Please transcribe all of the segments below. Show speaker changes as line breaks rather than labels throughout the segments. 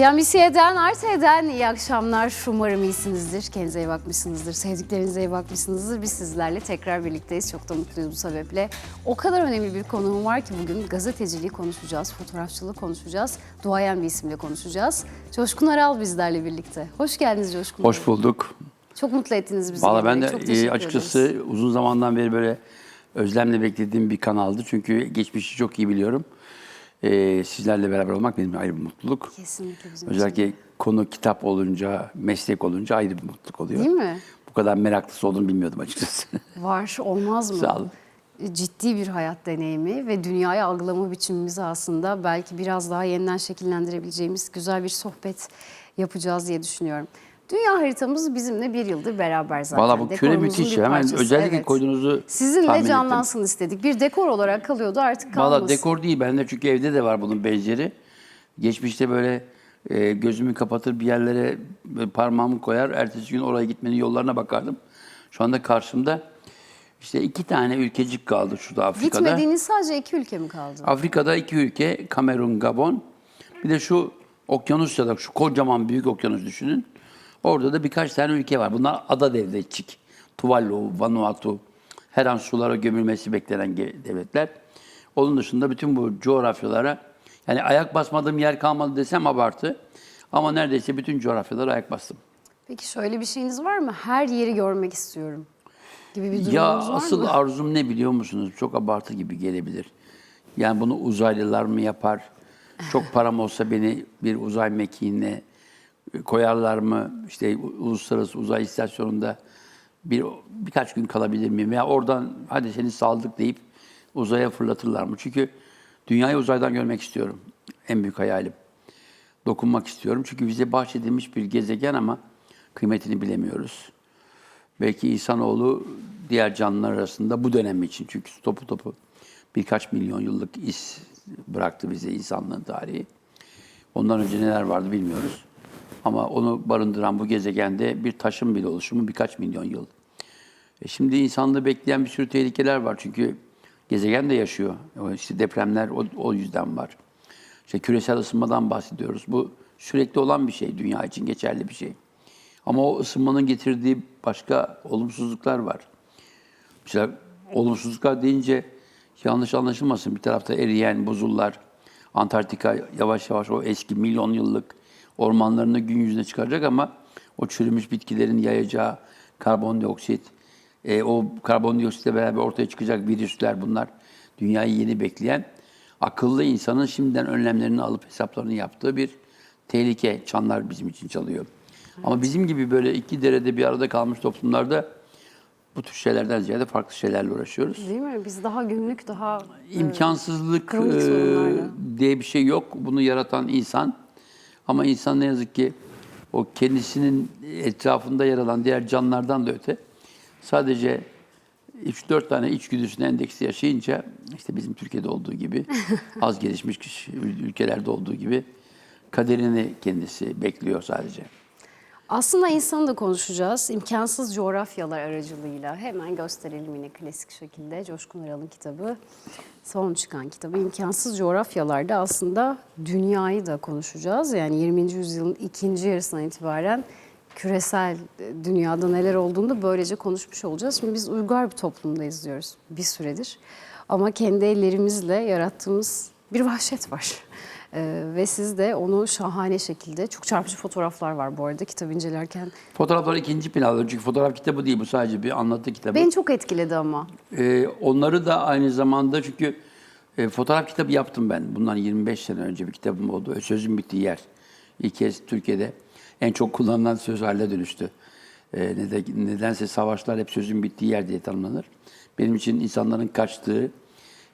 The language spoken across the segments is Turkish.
CNBC'den, RT'den iyi akşamlar. Umarım iyisinizdir. Kendinize iyi bakmışsınızdır. Sevdiklerinize iyi bakmışsınızdır. Biz sizlerle tekrar birlikteyiz. Çok da mutluyuz bu sebeple. O kadar önemli bir konuğum var ki bugün gazeteciliği konuşacağız, fotoğrafçılığı konuşacağız. Duayen bir isimle konuşacağız. Coşkun Aral bizlerle birlikte. Hoş geldiniz Coşkun
Hoş bulduk.
Çok mutlu ettiniz bizi.
Valla ben de
Çok
e, açıkçası
ederiz.
uzun zamandan beri böyle özlemle beklediğim bir kanaldı. Çünkü geçmişi çok iyi biliyorum. E, sizlerle beraber olmak benim ayrı bir mutluluk.
Kesinlikle bizim için.
Özellikle konu kitap olunca, meslek olunca ayrı bir mutluluk oluyor.
Değil mi?
Bu kadar meraklısı olduğunu bilmiyordum açıkçası.
Var, olmaz mı?
Sağ olun.
Ciddi bir hayat deneyimi ve dünyayı algılama biçimimizi aslında belki biraz daha yeniden şekillendirebileceğimiz güzel bir sohbet yapacağız diye düşünüyorum. Dünya haritamız bizimle bir yıldır beraber zaten.
Valla bu küre müthiş. Hemen özellikle
evet.
koyduğunuzu
Sizinle
tahmin ettim.
canlansın istedik. Bir dekor olarak kalıyordu artık kalmasın.
Valla dekor değil bende çünkü evde de var bunun benzeri. Geçmişte böyle e, gözümü kapatır bir yerlere parmağımı koyar. Ertesi gün oraya gitmenin yollarına bakardım. Şu anda karşımda işte iki tane ülkecik kaldı şurada Afrika'da.
Gitmediğiniz sadece iki ülke mi kaldı?
Afrika'da iki ülke Kamerun, Gabon. Bir de şu Okyanusya'da şu kocaman büyük okyanus düşünün. Orada da birkaç tane ülke var. Bunlar ada devletçik. Tuvalu, Vanuatu. Her an sulara gömülmesi beklenen devletler. Onun dışında bütün bu coğrafyalara yani ayak basmadığım yer kalmadı desem abartı. Ama neredeyse bütün coğrafyalara ayak bastım.
Peki şöyle bir şeyiniz var mı? Her yeri görmek istiyorum gibi bir durumunuz
Ya
var
asıl
mı?
arzum ne biliyor musunuz? Çok abartı gibi gelebilir. Yani bunu uzaylılar mı yapar? Çok param olsa beni bir uzay mekiğine koyarlar mı? İşte uluslararası uzay istasyonunda bir birkaç gün kalabilir miyim? Veya oradan hadi seni saldık deyip uzaya fırlatırlar mı? Çünkü dünyayı uzaydan görmek istiyorum. En büyük hayalim. Dokunmak istiyorum. Çünkü bize bahşedilmiş bir gezegen ama kıymetini bilemiyoruz. Belki insanoğlu diğer canlılar arasında bu dönem için çünkü topu topu birkaç milyon yıllık iz bıraktı bize insanlığın tarihi. Ondan önce neler vardı bilmiyoruz. Ama onu barındıran bu gezegende bir taşın bile oluşumu birkaç milyon yıl. E şimdi insanlığı bekleyen bir sürü tehlikeler var çünkü gezegen de yaşıyor. İşte depremler o, o yüzden var. İşte küresel ısınmadan bahsediyoruz. Bu sürekli olan bir şey, dünya için geçerli bir şey. Ama o ısınmanın getirdiği başka olumsuzluklar var. Mesela olumsuzluklar deyince yanlış anlaşılmasın. Bir tarafta eriyen buzullar, Antarktika yavaş yavaş o eski milyon yıllık ormanlarını gün yüzüne çıkaracak ama o çürümüş bitkilerin yayacağı karbondioksit, e, o karbondioksitle beraber ortaya çıkacak virüsler bunlar dünyayı yeni bekleyen akıllı insanın şimdiden önlemlerini alıp hesaplarını yaptığı bir tehlike çanlar bizim için çalıyor. Ama bizim gibi böyle iki derede bir arada kalmış toplumlarda bu tür şeylerden ziyade farklı şeylerle uğraşıyoruz.
Değil mi? Biz daha günlük, daha
İmkansızlık
kronik
e, diye bir şey yok. Bunu yaratan insan. Ama insan ne yazık ki o kendisinin etrafında yer alan diğer canlılardan da öte sadece 3-4 tane içgüdüsüne endeksli yaşayınca işte bizim Türkiye'de olduğu gibi az gelişmiş ülkelerde olduğu gibi kaderini kendisi bekliyor sadece.
Aslında insanı da konuşacağız. İmkansız coğrafyalar aracılığıyla. Hemen gösterelim yine klasik şekilde. Coşkun Aral'ın kitabı. Son çıkan kitabı. İmkansız coğrafyalarda aslında dünyayı da konuşacağız. Yani 20. yüzyılın ikinci yarısından itibaren küresel e, dünyada neler olduğunu böylece konuşmuş olacağız. Şimdi biz uygar bir toplumdayız diyoruz bir süredir. Ama kendi ellerimizle yarattığımız bir vahşet var. Ee, ve siz de onu şahane şekilde, çok çarpıcı fotoğraflar var bu arada kitap incelerken.
Fotoğraflar ikinci planda çünkü fotoğraf kitabı değil bu sadece bir anlatı kitabı.
Beni çok etkiledi ama.
Ee, onları da aynı zamanda çünkü e, fotoğraf kitabı yaptım ben. Bundan 25 sene önce bir kitabım oldu. Sözün bittiği yer. İlk kez Türkiye'de en çok kullanılan söz haline dönüştü. Ee, neden, nedense savaşlar hep sözün bittiği yer diye tanımlanır. Benim için insanların kaçtığı,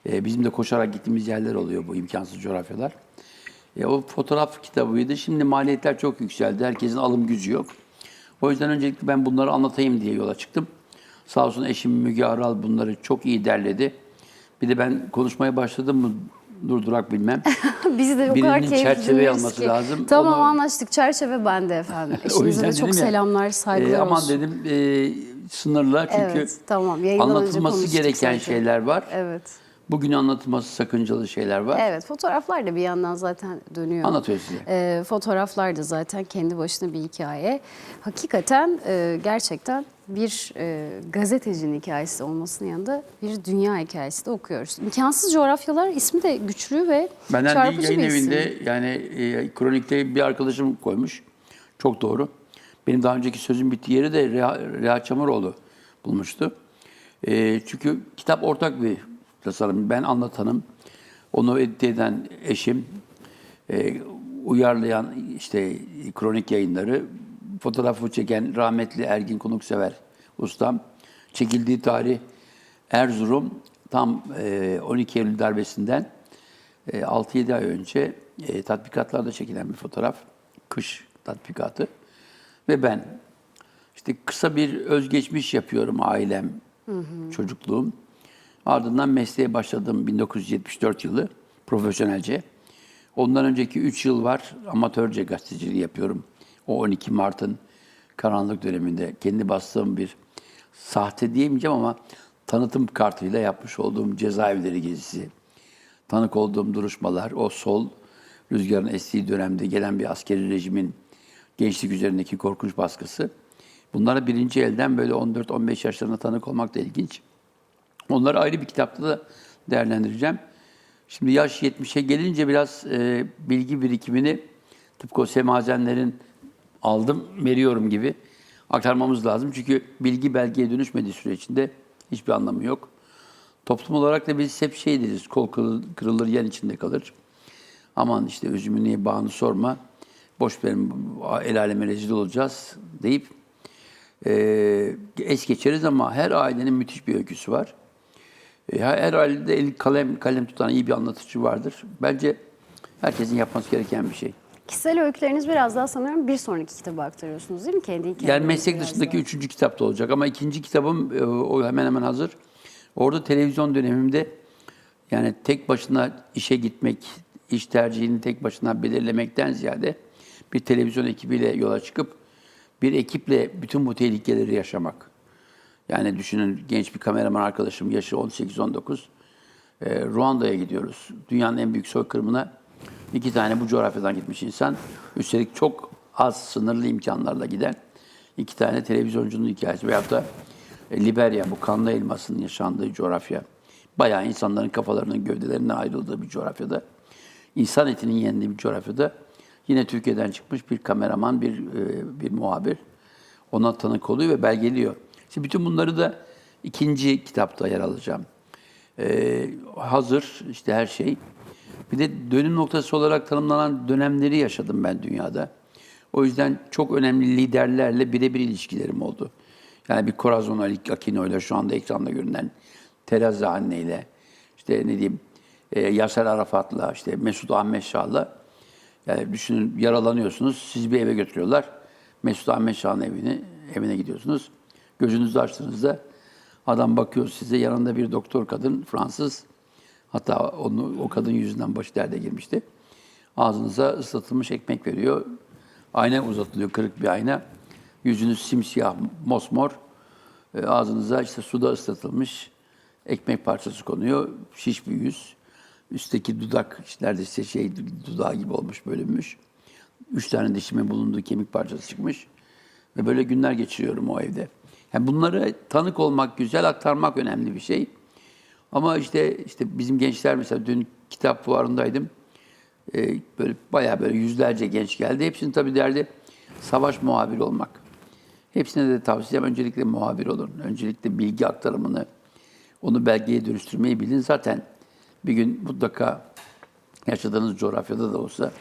e, bizim de koşarak gittiğimiz yerler oluyor bu imkansız coğrafyalar. E, o fotoğraf kitabıydı. Şimdi maliyetler çok yükseldi. Herkesin alım gücü yok. O yüzden öncelikle ben bunları anlatayım diye yola çıktım. Sağ olsun eşim Müge Aral bunları çok iyi derledi. Bir de ben konuşmaya başladım mı durdurak bilmem.
Bizi de o kadar
Birinin çerçeve alması
ki.
lazım.
Tamam
Onu-
anlaştık. Çerçeve bende efendim. Eşinize de çok
ya,
selamlar, saygılar
e, aman
olsun.
dedim e, sınırla çünkü
Evet, tamam. Önce
anlatılması gereken
zaten.
şeyler var.
Evet.
Bugün anlatılması sakıncalı şeyler var.
Evet, fotoğraflar da bir yandan zaten dönüyor.
Anlatıyor size.
Ee, fotoğraflar da zaten kendi başına bir hikaye. Hakikaten e, gerçekten bir e, gazetecinin hikayesi olmasının yanında bir dünya hikayesi de okuyoruz. İmkansız coğrafyalar ismi de güçlü ve
Benden
çarpıcı
bir yayın
bir isim.
evinde yani e, kronikte bir arkadaşım koymuş. Çok doğru. Benim daha önceki sözüm bittiği yeri de Reha, Reha Çamuroğlu bulmuştu. E, çünkü kitap ortak bir tasarım. Ben anlatanım. Onu edite eden eşim. E, uyarlayan işte kronik yayınları. Fotoğrafı çeken rahmetli Ergin Konuksever ustam. Çekildiği tarih Erzurum tam e, 12 Eylül darbesinden e, 6-7 ay önce e, tatbikatlarda çekilen bir fotoğraf. Kış tatbikatı. Ve ben işte kısa bir özgeçmiş yapıyorum ailem, çocukluğum. Ardından mesleğe başladım 1974 yılı profesyonelce. Ondan önceki 3 yıl var amatörce gazeteciliği yapıyorum. O 12 Mart'ın karanlık döneminde kendi bastığım bir sahte diyemeyeceğim ama tanıtım kartıyla yapmış olduğum cezaevleri gezisi, tanık olduğum duruşmalar, o sol rüzgarın estiği dönemde gelen bir askeri rejimin gençlik üzerindeki korkunç baskısı. Bunlara birinci elden böyle 14-15 yaşlarında tanık olmak da ilginç. Onları ayrı bir kitapta da değerlendireceğim. Şimdi yaş 70'e gelince biraz e, bilgi birikimini tıpkı o semazenlerin aldım, veriyorum gibi aktarmamız lazım. Çünkü bilgi belgeye dönüşmediği süre hiçbir anlamı yok. Toplum olarak da biz hep şey deriz, kol kırılır, yen içinde kalır. Aman işte üzümü niye bağını sorma, boş verin el aleme rezil olacağız deyip e, es geçeriz ama her ailenin müthiş bir öyküsü var. E, Her el kalem kalem tutan iyi bir anlatıcı vardır. Bence herkesin yapması gereken bir şey.
Kişisel öyküleriniz biraz daha sanırım bir sonraki kitaba aktarıyorsunuz değil mi? Kendi
Yani
hikayelerinizi
meslek
biraz
dışındaki
daha.
üçüncü kitapta olacak ama ikinci kitabım e, o hemen hemen hazır. Orada televizyon dönemimde yani tek başına işe gitmek, iş tercihini tek başına belirlemekten ziyade bir televizyon ekibiyle yola çıkıp bir ekiple bütün bu tehlikeleri yaşamak. Yani düşünün genç bir kameraman arkadaşım yaşı 18-19. E, Ruanda'ya gidiyoruz. Dünyanın en büyük soykırımına iki tane bu coğrafyadan gitmiş insan. Üstelik çok az sınırlı imkanlarla giden iki tane televizyoncunun hikayesi. Veyahut da e, Liberya, bu kanlı elmasın yaşandığı coğrafya. Bayağı insanların kafalarının gövdelerinden ayrıldığı bir coğrafyada. insan etinin yendiği bir coğrafyada yine Türkiye'den çıkmış bir kameraman, bir, e, bir muhabir ona tanık oluyor ve belgeliyor. Şimdi bütün bunları da ikinci kitapta yer alacağım. Ee, hazır işte her şey. Bir de dönüm noktası olarak tanımlanan dönemleri yaşadım ben dünyada. O yüzden çok önemli liderlerle birebir ilişkilerim oldu. Yani bir Corazon Aquino ile şu anda ekranda görünen Teresa Anne ile işte ne diyeyim e, Yasser Arafat'la işte Mesut Ahmet Şah'la yani düşünün yaralanıyorsunuz, sizi bir eve götürüyorlar. Mesut Ahmet Şah'ın evine, evine gidiyorsunuz. Gözünüzü açtığınızda adam bakıyor size yanında bir doktor kadın Fransız. Hatta onu, o kadın yüzünden başı derde girmişti. Ağzınıza ıslatılmış ekmek veriyor. Ayna uzatılıyor, kırık bir ayna. Yüzünüz simsiyah, mosmor. E, ağzınıza işte suda ıslatılmış ekmek parçası konuyor. Şiş bir yüz. Üstteki dudak işte neredeyse şey dudağı gibi olmuş, bölünmüş. Üç tane dişimin bulunduğu kemik parçası çıkmış. Ve böyle günler geçiriyorum o evde. Yani bunları tanık olmak güzel, aktarmak önemli bir şey. Ama işte işte bizim gençler mesela dün kitap fuarındaydım. Ee, böyle bayağı böyle yüzlerce genç geldi. Hepsinin tabii derdi savaş muhabiri olmak. Hepsine de tavsiyem öncelikle muhabir olun. Öncelikle bilgi aktarımını, onu belgeye dönüştürmeyi bilin. Zaten bir gün mutlaka yaşadığınız coğrafyada da olsa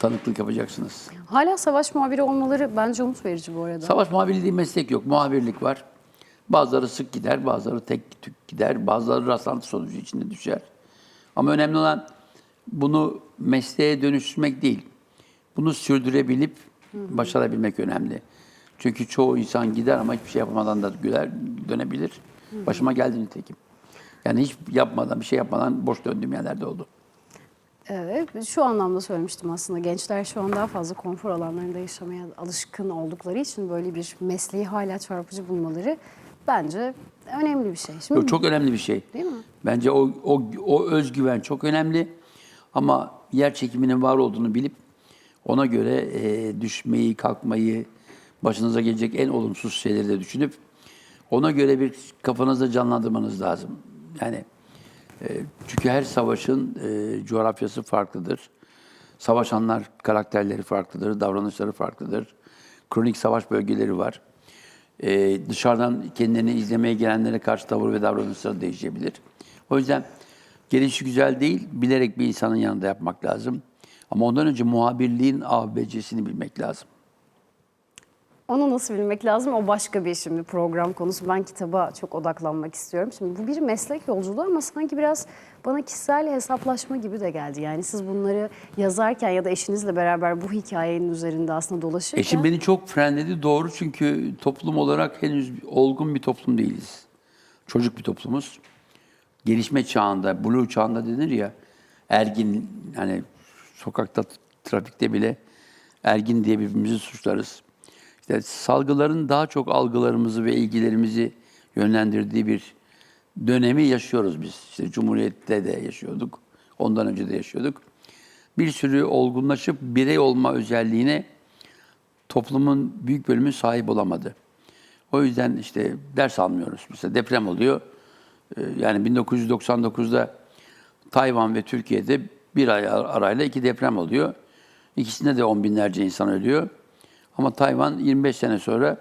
tanıklık yapacaksınız.
Hala savaş muhabiri olmaları bence umut verici bu arada.
Savaş muhabirliği diye meslek yok. Muhabirlik var. Bazıları sık gider, bazıları tek tük gider, bazıları rastlantı sonucu içinde düşer. Ama önemli olan bunu mesleğe dönüştürmek değil. Bunu sürdürebilip başarabilmek önemli. Çünkü çoğu insan gider ama hiçbir şey yapamadan da güler, dönebilir. Başıma geldi nitekim. Yani hiç yapmadan, bir şey yapmadan boş döndüğüm yerlerde oldu.
Evet, şu anlamda söylemiştim aslında. Gençler şu an daha fazla konfor alanlarında yaşamaya alışkın oldukları için böyle bir mesleği hala çarpıcı bulmaları bence önemli bir şey. Şimdi
Yok, çok önemli bir şey.
Değil mi?
Bence o, o, o özgüven çok önemli. Ama yer çekiminin var olduğunu bilip ona göre e, düşmeyi, kalkmayı, başınıza gelecek en olumsuz şeyleri de düşünüp ona göre bir kafanızda canlandırmanız lazım. Yani çünkü her savaşın e, coğrafyası farklıdır. Savaşanlar karakterleri farklıdır, davranışları farklıdır. Kronik savaş bölgeleri var. Ee, dışarıdan kendilerini izlemeye gelenlere karşı tavır ve davranışları değişebilir. O yüzden gelişi güzel değil, bilerek bir insanın yanında yapmak lazım. Ama ondan önce muhabirliğin ABC'sini bilmek lazım.
Onu nasıl bilmek lazım? O başka bir şimdi program konusu. Ben kitaba çok odaklanmak istiyorum. Şimdi bu bir meslek yolculuğu ama sanki biraz bana kişisel hesaplaşma gibi de geldi. Yani siz bunları yazarken ya da eşinizle beraber bu hikayenin üzerinde aslında dolaşırken...
Eşim beni çok frenledi doğru çünkü toplum olarak henüz olgun bir toplum değiliz. Çocuk bir toplumuz. Gelişme çağında, blue çağında denir ya, ergin, hani sokakta, trafikte bile ergin diye birbirimizi suçlarız. İşte salgıların daha çok algılarımızı ve ilgilerimizi yönlendirdiği bir dönemi yaşıyoruz biz. İşte Cumhuriyet'te de yaşıyorduk, ondan önce de yaşıyorduk. Bir sürü olgunlaşıp birey olma özelliğine toplumun büyük bölümü sahip olamadı. O yüzden işte ders almıyoruz. Mesela deprem oluyor. Ee, Yani 1999'da Tayvan ve Türkiye'de bir ay arayla iki deprem oluyor. İkisinde de on binlerce insan ölüyor. Ama Tayvan 25 sene sonra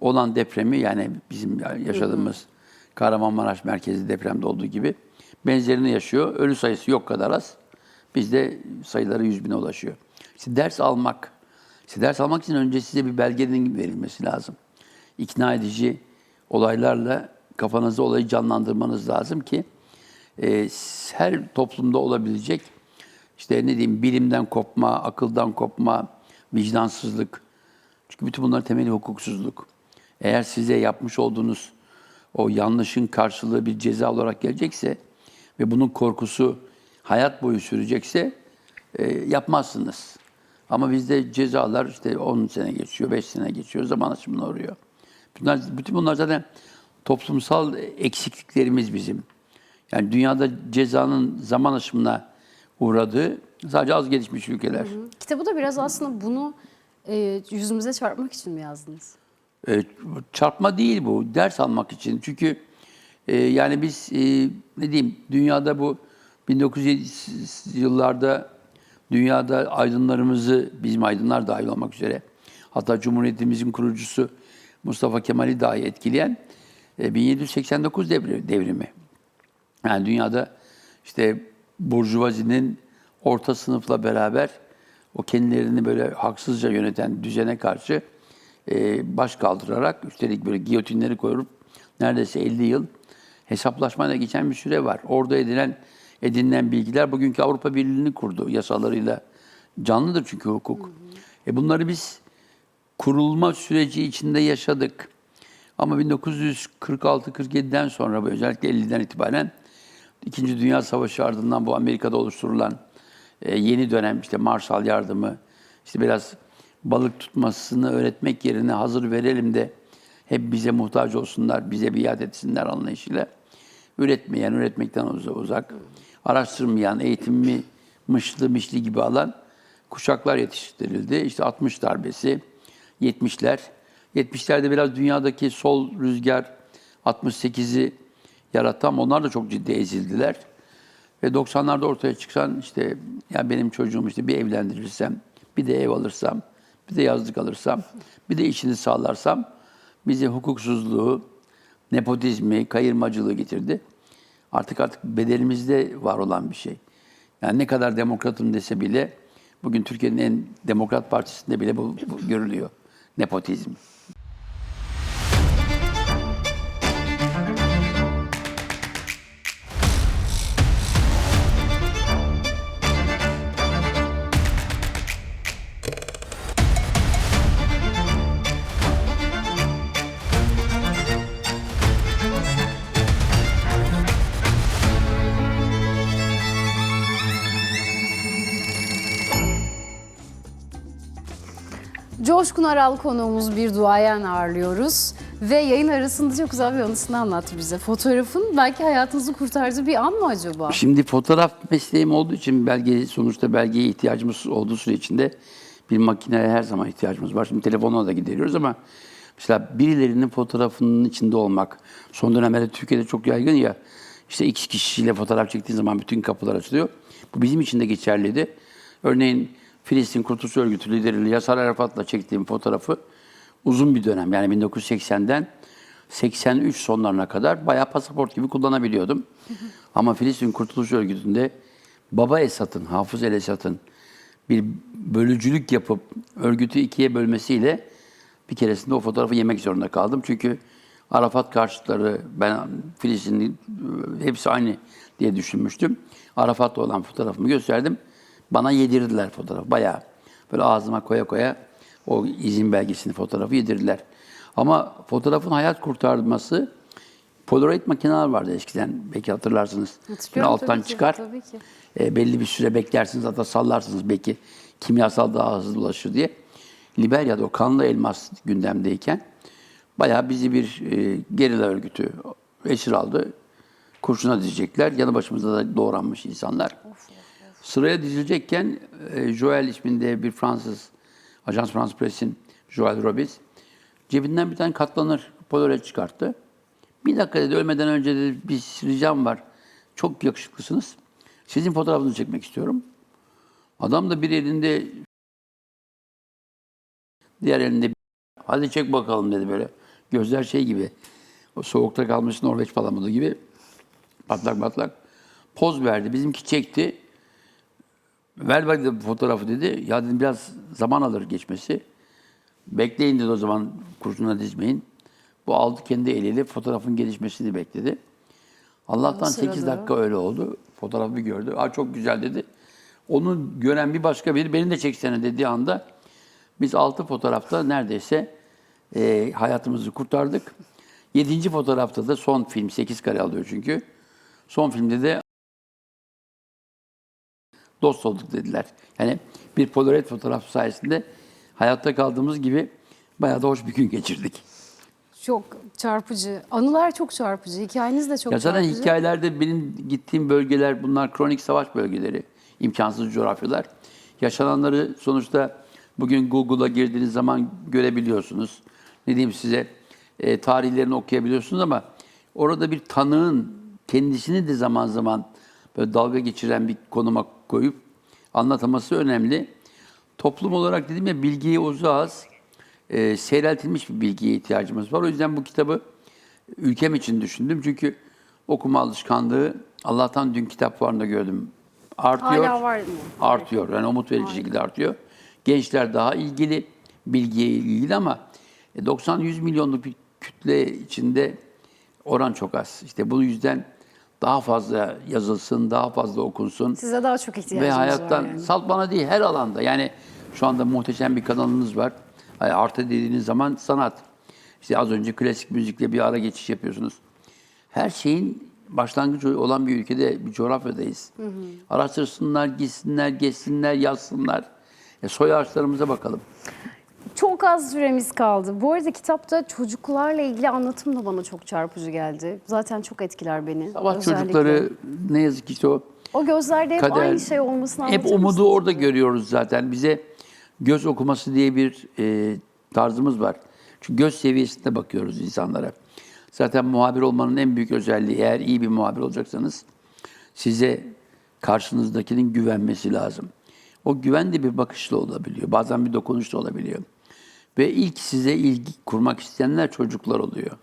olan depremi yani bizim yaşadığımız Kahramanmaraş merkezi depremde olduğu gibi benzerini yaşıyor. Ölü sayısı yok kadar az. Bizde sayıları 100 bine ulaşıyor. İşte ders almak, işte ders almak için önce size bir belgenin verilmesi lazım. İkna edici olaylarla kafanızda olayı canlandırmanız lazım ki e, her toplumda olabilecek işte ne diyeyim bilimden kopma, akıldan kopma, vicdansızlık. Çünkü bütün bunların temeli hukuksuzluk. Eğer size yapmış olduğunuz o yanlışın karşılığı bir ceza olarak gelecekse ve bunun korkusu hayat boyu sürecekse e, yapmazsınız. Ama bizde cezalar işte 10 sene geçiyor, 5 sene geçiyor, zaman aşımına uğruyor. Bunlar, bütün bunlar zaten toplumsal eksikliklerimiz bizim. Yani dünyada cezanın zaman aşımına uğradığı sadece az gelişmiş ülkeler.
Kitabı da biraz aslında bunu e, yüzümüze çarpmak için mi yazdınız?
E, çarpma değil bu, ders almak için. Çünkü e, yani biz e, ne diyeyim dünyada bu 1900 yıllarda dünyada aydınlarımızı, bizim aydınlar dahil olmak üzere hatta Cumhuriyetimizin kurucusu Mustafa Kemal'i dahi etkileyen e, 1789 devri- devrimi. Yani dünyada işte burjuvazinin orta sınıfla beraber o kendilerini böyle haksızca yöneten düzene karşı e, baş kaldırarak üstelik böyle giyotinleri koyup neredeyse 50 yıl hesaplaşmayla geçen bir süre var. Orada edilen edinilen bilgiler bugünkü Avrupa Birliği'ni kurdu yasalarıyla. Canlıdır çünkü hukuk. E bunları biz kurulma süreci içinde yaşadık. Ama 1946-47'den sonra özellikle 50'den itibaren İkinci Dünya Savaşı ardından bu Amerika'da oluşturulan e, yeni dönem işte Marshall yardımı, işte biraz balık tutmasını öğretmek yerine hazır verelim de hep bize muhtaç olsunlar, bize biat etsinler anlayışıyla üretmeyen, üretmekten uz- uzak, araştırmayan, eğitimi mışlı mişli gibi alan kuşaklar yetiştirildi. İşte 60 darbesi, 70'ler. 70'lerde biraz dünyadaki sol rüzgar 68'i yarattı ama onlar da çok ciddi ezildiler. Ve 90'larda ortaya çıkan işte ya benim çocuğum işte bir evlendirirsem, bir de ev alırsam, bir de yazlık alırsam, bir de işini sağlarsam bize hukuksuzluğu, nepotizmi, kayırmacılığı getirdi. Artık artık bedenimizde var olan bir şey. Yani ne kadar demokratım dese bile bugün Türkiye'nin en demokrat partisinde bile bu, bu görülüyor. Nepotizm.
Coşkun Aral konuğumuz bir duayen ağırlıyoruz. Ve yayın arasında çok güzel bir anısını anlattı bize. Fotoğrafın belki hayatınızı kurtardığı bir an mı acaba?
Şimdi fotoğraf mesleğim olduğu için belge sonuçta belgeye ihtiyacımız olduğu süre içinde bir makineye her zaman ihtiyacımız var. Şimdi telefonla da gideriyoruz ama mesela birilerinin fotoğrafının içinde olmak son dönemlerde Türkiye'de çok yaygın ya işte X kişiyle fotoğraf çektiğin zaman bütün kapılar açılıyor. Bu bizim için de geçerliydi. Örneğin Filistin Kurtuluş Örgütü lideri Yasar Arafat'la çektiğim fotoğrafı uzun bir dönem yani 1980'den 83 sonlarına kadar bayağı pasaport gibi kullanabiliyordum. Ama Filistin Kurtuluş Örgütü'nde Baba Esad'ın, Hafız El Esad'ın bir bölücülük yapıp örgütü ikiye bölmesiyle bir keresinde o fotoğrafı yemek zorunda kaldım. Çünkü Arafat karşıtları, ben Filistinli hepsi aynı diye düşünmüştüm. Arafat'la olan fotoğrafımı gösterdim. Bana yedirdiler fotoğrafı bayağı. Böyle ağzıma koya koya o izin belgesini, fotoğrafı yedirdiler. Ama fotoğrafın hayat kurtarması Polaroid makineler vardı eskiden. Belki hatırlarsınız.
Hatırlıyorum
alttan
tabii ki,
çıkar.
tabii ki.
E, belli bir süre beklersiniz hatta sallarsınız belki kimyasal daha hızlı ulaşır diye. Liberya'da o kanlı elmas gündemdeyken bayağı bizi bir e, gerilla örgütü esir aldı. Kurşuna dizecekler. Yanı başımızda da doğranmış insanlar. Sıraya dizilecekken e, Joel isminde bir Fransız, Ajans France Press'in Joel Robis cebinden bir tane katlanır Polaroid çıkarttı. Bir dakika dedi ölmeden önce dedi bir ricam var. Çok yakışıklısınız. Sizin fotoğrafınızı çekmek istiyorum. Adam da bir elinde diğer elinde hadi çek bakalım dedi böyle. Gözler şey gibi. O soğukta kalmış Norveç palamudu gibi. Patlak patlak. Poz verdi. Bizimki çekti. Ver bak dedi fotoğrafı dedi. Ya dedim biraz zaman alır geçmesi. Bekleyin dedi o zaman kurşuna dizmeyin. Bu aldı kendi eliyle fotoğrafın gelişmesini bekledi. Allah'tan
sırada-
8 dakika öyle oldu. Fotoğrafı bir gördü. Aa çok güzel dedi. Onu gören bir başka biri beni de çeksene dediği anda biz 6 fotoğrafta neredeyse e, hayatımızı kurtardık. 7. fotoğrafta da son film 8 kare alıyor çünkü. Son filmde de dost olduk dediler. Yani bir Polaroid fotoğraf sayesinde hayatta kaldığımız gibi bayağı da hoş bir gün geçirdik.
Çok çarpıcı. Anılar çok çarpıcı. Hikayeniz de çok
Ya zaten
çarpıcı.
hikayelerde benim gittiğim bölgeler bunlar kronik savaş bölgeleri, imkansız coğrafyalar. Yaşananları sonuçta bugün Google'a girdiğiniz zaman görebiliyorsunuz. Ne diyeyim size, e, tarihlerini okuyabiliyorsunuz ama orada bir tanığın kendisini de zaman zaman böyle dalga geçiren bir konuma koyup anlatması önemli. Toplum olarak dedim ya bilgiye uzağız. E, seyreltilmiş bir bilgiye ihtiyacımız var. O yüzden bu kitabı ülkem için düşündüm. Çünkü okuma alışkanlığı Allah'tan dün kitap fuarında gördüm. Artıyor.
Hala var mı?
Artıyor. Yani umut verici şekilde artıyor. Gençler daha ilgili, bilgiye ilgili ama e, 90-100 milyonluk bir kütle içinde oran çok az. İşte bu yüzden daha fazla yazılsın, daha fazla okunsun.
Size daha çok ihtiyacınız
Ve
var
hayattan
yani.
salt bana değil her alanda. Yani şu anda muhteşem bir kanalınız var. Yani artı dediğiniz zaman sanat. İşte az önce klasik müzikle bir ara geçiş yapıyorsunuz. Her şeyin başlangıcı olan bir ülkede, bir coğrafyadayız. Araştırsınlar, gitsinler, geçsinler, yazsınlar. E, soy ağaçlarımıza bakalım.
Çok az süremiz kaldı. Bu arada kitapta çocuklarla ilgili anlatım da bana çok çarpıcı geldi. Zaten çok etkiler beni.
Sabah
Özellikle.
çocukları ne yazık ki işte o
O gözlerde hep
kader-
aynı şey olmasını
Hep umudu orada görüyoruz zaten. Bize göz okuması diye bir e, tarzımız var. Çünkü göz seviyesinde bakıyoruz insanlara. Zaten muhabir olmanın en büyük özelliği eğer iyi bir muhabir olacaksanız size karşınızdakinin güvenmesi lazım. O güven de bir bakışla olabiliyor. Bazen bir dokunuşla olabiliyor. Ve ilk size ilgi kurmak isteyenler çocuklar oluyor.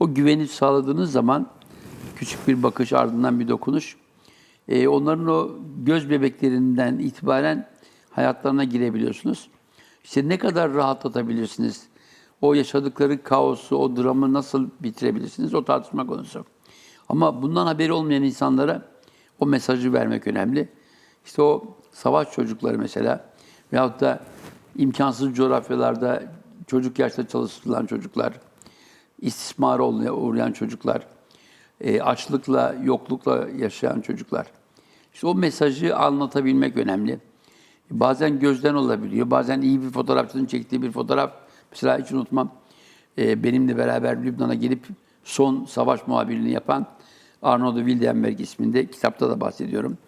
O güveni sağladığınız zaman küçük bir bakış ardından bir dokunuş e, onların o göz bebeklerinden itibaren hayatlarına girebiliyorsunuz. İşte ne kadar rahatlatabilirsiniz, o yaşadıkları kaosu, o dramı nasıl bitirebilirsiniz o tartışma konusu. Ama bundan haberi olmayan insanlara o mesajı vermek önemli. İşte o savaş çocukları mesela veyahut da imkansız coğrafyalarda çocuk yaşta çalıştırılan çocuklar, istismara uğrayan çocuklar, e, açlıkla, yoklukla yaşayan çocuklar. İşte o mesajı anlatabilmek önemli. Bazen gözden olabiliyor, bazen iyi bir fotoğrafçının çektiği bir fotoğraf. Mesela hiç unutmam, e, benimle beraber Lübnan'a gelip son savaş muhabirliğini yapan Arnold Wildenberg isminde kitapta da bahsediyorum.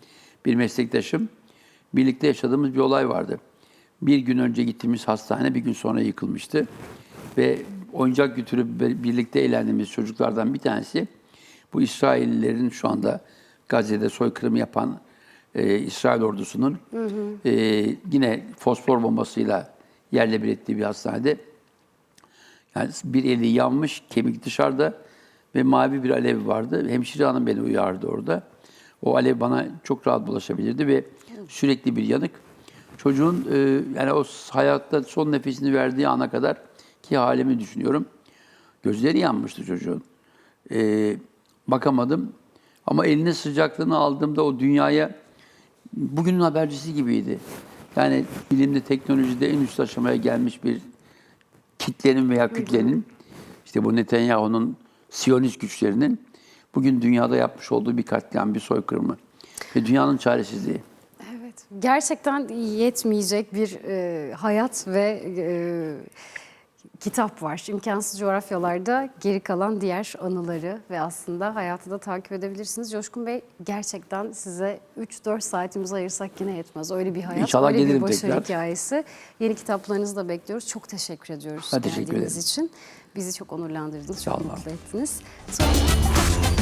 Bir meslektaşım. Birlikte yaşadığımız bir olay vardı. Bir gün önce gittiğimiz hastane bir gün sonra yıkılmıştı. Ve oyuncak götürüp birlikte eğlendiğimiz çocuklardan bir tanesi bu İsraillilerin şu anda Gazze'de soykırım yapan e, İsrail ordusunun e, yine fosfor bombasıyla yerle bir ettiği bir hastanede yani bir eli yanmış, kemik dışarıda ve mavi bir alev vardı. Hemşire hanım beni uyardı orada. O alev bana çok rahat bulaşabilirdi ve sürekli bir yanık. Çocuğun e, yani o hayatta son nefesini verdiği ana kadar ki halimi düşünüyorum. Gözleri yanmıştı çocuğun. E, bakamadım ama eline sıcaklığını aldığımda o dünyaya bugünün habercisi gibiydi. Yani bilimde, teknolojide en üst aşamaya gelmiş bir kitlenin veya kütlenin işte bu Netanyahu'nun Siyonist güçlerinin bugün dünyada yapmış olduğu bir katliam, bir soykırımı ve dünyanın çaresizliği.
Evet. Gerçekten yetmeyecek bir e, hayat ve e, kitap var. İmkansız coğrafyalarda geri kalan diğer anıları ve aslında hayatı da takip edebilirsiniz. Coşkun Bey gerçekten size 3-4 saatimizi ayırsak yine yetmez. Öyle bir hayat,
İnşallah
öyle bir başarı
tekrar.
hikayesi. Yeni kitaplarınızı da bekliyoruz. Çok teşekkür ediyoruz
Ben teşekkür
geldiğiniz
ederim.
için. Bizi çok onurlandırdınız, çok mutlu ettiniz. Sonra-